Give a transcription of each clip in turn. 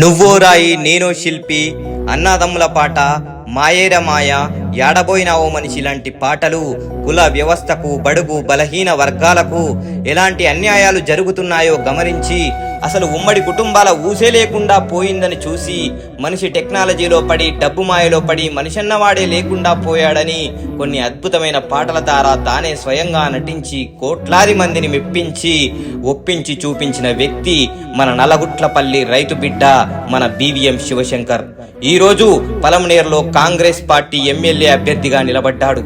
నువ్వో రాయి నేనో శిల్పి అన్నాదమ్ముల పాట మాయేర మాయ ఓ మనిషి లాంటి పాటలు కుల వ్యవస్థకు బడుగు బలహీన వర్గాలకు ఎలాంటి అన్యాయాలు జరుగుతున్నాయో గమనించి అసలు ఉమ్మడి కుటుంబాల ఊసే లేకుండా పోయిందని చూసి మనిషి టెక్నాలజీలో పడి డబ్బు మాయలో పడి మనిషన్నవాడే లేకుండా పోయాడని కొన్ని అద్భుతమైన పాటల ద్వారా తానే స్వయంగా నటించి కోట్లాది మందిని మెప్పించి ఒప్పించి చూపించిన వ్యక్తి మన నలగుట్లపల్లి రైతు బిడ్డ మన బీవీఎం శివశంకర్. ఈరోజు రోజు పలమనేరులో కాంగ్రెస్ పార్టీ ఎమ్మెల్యే అభ్యర్థిగా నిలబడ్డాడు.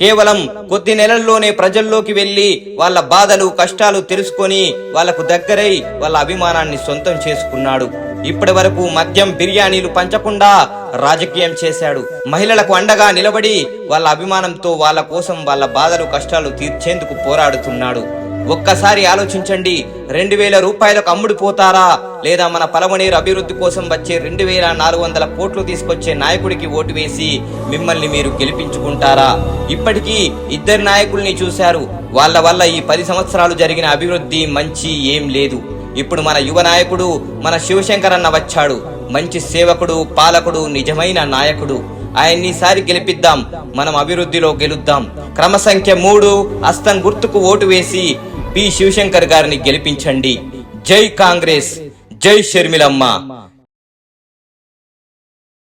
కేవలం కొద్ది నెలల్లోనే ప్రజల్లోకి వెళ్ళి వాళ్ళ బాధలు కష్టాలు తెలుసుకొని వాళ్ళకు దగ్గరై వాళ్ళ అభిమానాన్ని సొంతం చేసుకున్నాడు. ఇప్పటి వరకు మద్యం బిర్యానీలు పంచకుండా రాజకీయం చేశాడు. మహిళలకు అండగా నిలబడి వాళ్ళ అభిమానంతో వాళ్ళ కోసం వాళ్ళ బాధలు కష్టాలు తీర్చేందుకు పోరాడుతున్నాడు. ఒక్కసారి ఆలోచించండి రెండు వేల రూపాయలకు అమ్ముడుపోతారా లేదా మన పలమనేరు అభివృద్ధి కోసం వచ్చే రెండు వేల నాలుగు వందల కోట్లు తీసుకొచ్చే నాయకుడికి ఓటు వేసి మిమ్మల్ని మీరు గెలిపించుకుంటారా? ఇప్పటికీ ఇద్దరు నాయకుల్ని చూశారు. వాళ్ళ వల్ల ఈ పది సంవత్సరాలు జరిగిన అభివృద్ధి మంచి ఏం లేదు. ఇప్పుడు మన యువ నాయకుడు మన శివశంకర్ అన్న వచ్చాడు. మంచి సేవకుడు పాలకుడు నిజమైన నాయకుడు. ఆయన్ని ఈసారి గెలిపిద్దాం. మనం అభివృద్ధిలో గెలుద్దాం. క్రమ సంఖ్య మూడు అస్తం గుర్తుకు ఓటు వేసి పి. శివశంకర్ గారిని గెలిపించండి. జై కాంగ్రెస్! జై షర్మిలమ్మ.